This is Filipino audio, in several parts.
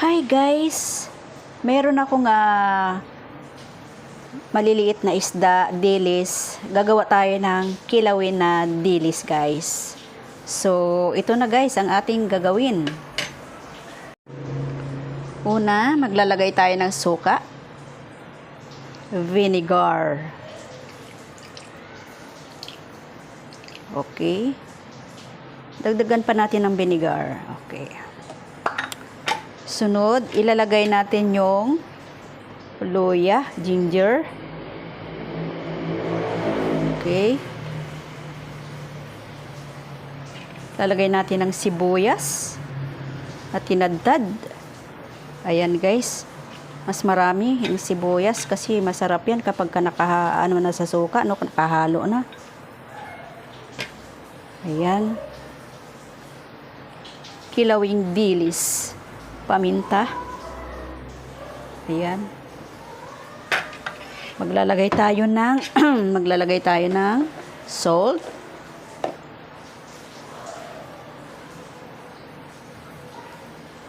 Hi guys! Meron akong ah, maliliit na isda, dilis. Gagawa tayo ng kilawin na dilis guys. So, ito na guys ang ating gagawin. Una, maglalagay tayo ng suka. Vinegar. Okay. Dagdagan pa natin ng vinegar. Okay. Sunod, ilalagay natin yung luya, ginger. Okay. Lalagay natin ng sibuyas at tinadtad. Ayan guys. Mas marami yung sibuyas kasi masarap yan kapag ka naka, ano na sa suka, no, nakahalo na. Ayan. Kilawing dilis. Paminta. Ayan. Maglalagay tayo ng maglalagay tayo ng salt.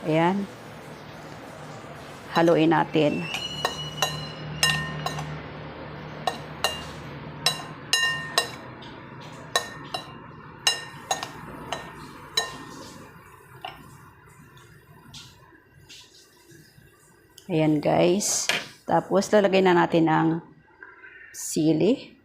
Ayan. Haluin natin. Ayan guys. Tapos lalagay na natin ang sili.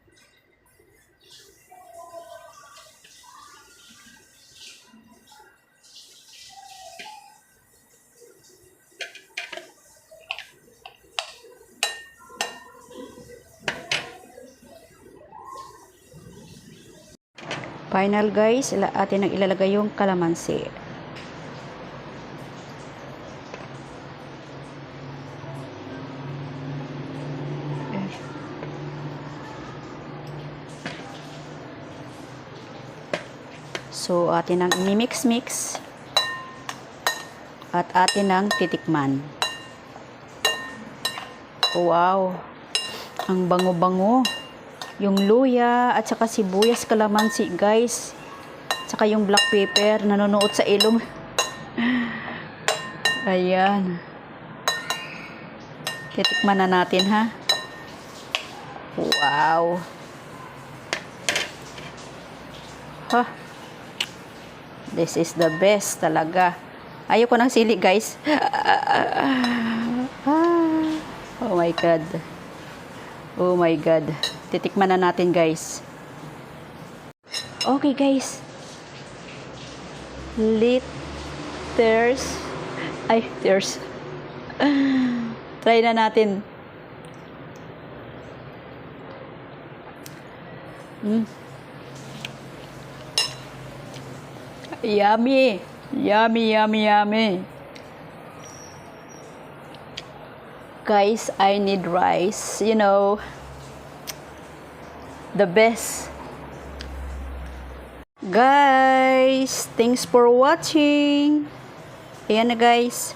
Final guys, atin ang ilalagay yung kalamansi. So, atin ang mix-mix at atin ang titikman. Wow! Ang bango-bango. Yung luya at saka sibuyas kalamansi, guys. Saka yung black pepper nanonood sa ilong. Ayan. Titikman na natin, ha? Wow! Ha? This is the best talaga. Ayoko ng sili, guys. oh my God. Oh my God. Titikman na natin, guys. Okay, guys. Liters. Ay, tears. Try na natin. Mm. Yummy. Yummy, yummy, yummy. Guys, I need rice. You know, the best. Guys, thanks for watching. Ayan na guys.